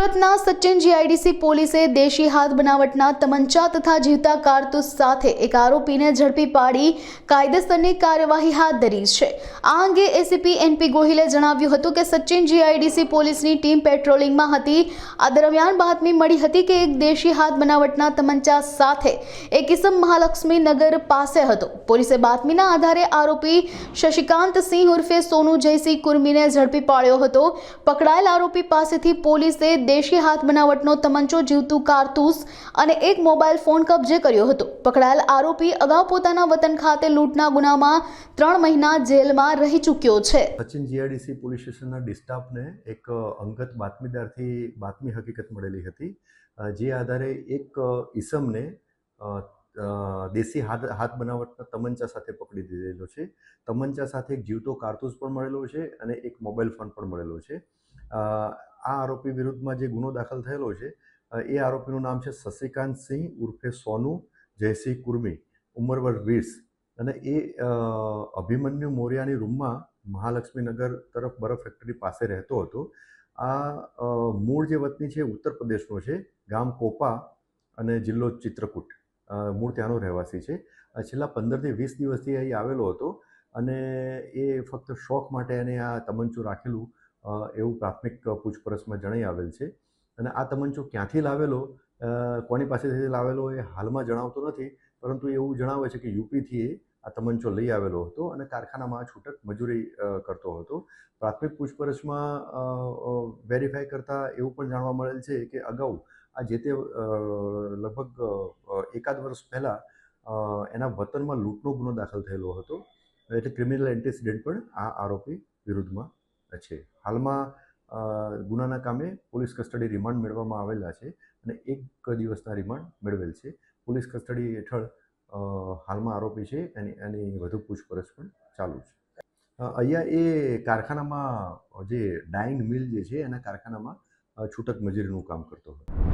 સુરતના સચિન જીઆઈડીસી પોલીસે દેશી હાથ બનાવટના તમંચા તથા જીવતા કારતૂસ સાથે એક આરોપીને ઝડપી પાડી કાયદેસરની કાર્યવાહી હાથ ધરી છે. આ અંગે એસીપી એનપી ગોહિલે જણાવ્યું હતું કે સચિન જીઆઈડીસી પોલીસની ટીમ પેટ્રોલિંગમાં હતી. આ દરમિયાન બાતમી મળી હતી કે એક દેશી હાથ બનાવટના તમંચા સાથે એક કિસમ મહાલક્ષ્મી નગર પાસે હતો. પોલીસે બાતમીના આધારે આરોપી શશિકાંત સિંહ ઉર્ફે સોનુ જયસિંહ કુર્મીને ઝડપી પાડ્યો હતો. પકડાયેલ આરોપી પાસેથી પોલીસે દેશી હાથ બનાવટનો તમંચો, જીવતું કારતૂસ અને એક મોબાઈલ ફોન કબજે કર્યો હતો. પકડાયેલ આરોપી અગાઉ પોતાના વતન ખાતે લૂંટના ગુનામાં ત્રણ મહિના જેલમાં રહી ચૂક્યો છે. સચિન જીઆરડીસી પોલીસ સ્ટેશનના ડિસ્ટાફને એક અંગત બાતમીદારથી બાતમી હકીકત મળેલી હતી. જે આધારે એક ઈસમને દેશી હાથ હાથ બનાવટના તમંચા સાથે પકડી દીધેલો છે. તમંચા સાથે એક જીવતો કારતૂસ પણ મળેલો છે અને એક મોબાઈલ ફોન પણ મળેલો છે. આ આરોપી વિરુદ્ધમાં જે ગુનો દાખલ થયેલો છે એ આરોપીનું નામ છે શશિકાંત સિંહ ઉર્ફે સોનુ જયસિંહ કુર્મી ઉંમર વર્ષ વીસ. અને એ અભિમન્યુ મોર્યાની રૂમમાં મહાલક્ષ્મી નગર તરફ બરફ ફેક્ટરી પાસે રહેતો હતો. આ મૂળ જે વતની છે ઉત્તર પ્રદેશનો છે, ગામ કોપા અને જિલ્લો ચિત્રકૂટ. મૂળ ત્યાંનો રહેવાસી છે. છેલ્લા પંદરથી વીસ દિવસથી અહીં આવેલો હતો અને એ ફક્ત શોખ માટે એને આ તમંચું રાખેલું એવું પ્રાથમિક પૂછપરછમાં જણાઈ આવેલ છે. અને આ તમંચો ક્યાંથી લાવેલો? કોની પાસેથી લાવેલો એ હાલમાં જણાવતો નથી, પરંતુ એવું જણાવે છે કે યુપીથી એ આ તમંચો લઈ આવેલો હતો અને કારખાનામાં છૂટક મજૂરી કરતો હતો. પ્રાથમિક પૂછપરછમાં વેરીફાઈ કરતાં એવું પણ જાણવા મળેલ છે કે અગાઉ આ જે તે લગભગ એકાદ વર્ષ પહેલાં એના વતનમાં લૂંટનો ગુનો દાખલ થયેલો હતો. એટલે ક્રિમિનલ એન્ટેસિડેન્ટ પણ આ આરોપી વિરુદ્ધમાં છે. હાલમાં ગુનાના કામે પોલીસ કસ્ટડી રિમાન્ડ મેળવવામાં આવેલા છે અને એક દિવસના રિમાન્ડ મેળવેલ છે. પોલીસ કસ્ટડી હેઠળ હાલમાં આરોપી છે એની એની વધુ પૂછપરછ પણ ચાલુ છે. અહીંયા એ કારખાનામાં જે ડાઇંગ મિલ જે છે એના કારખાનામાં છૂટક મજૂરીનું કામ કરતો હતો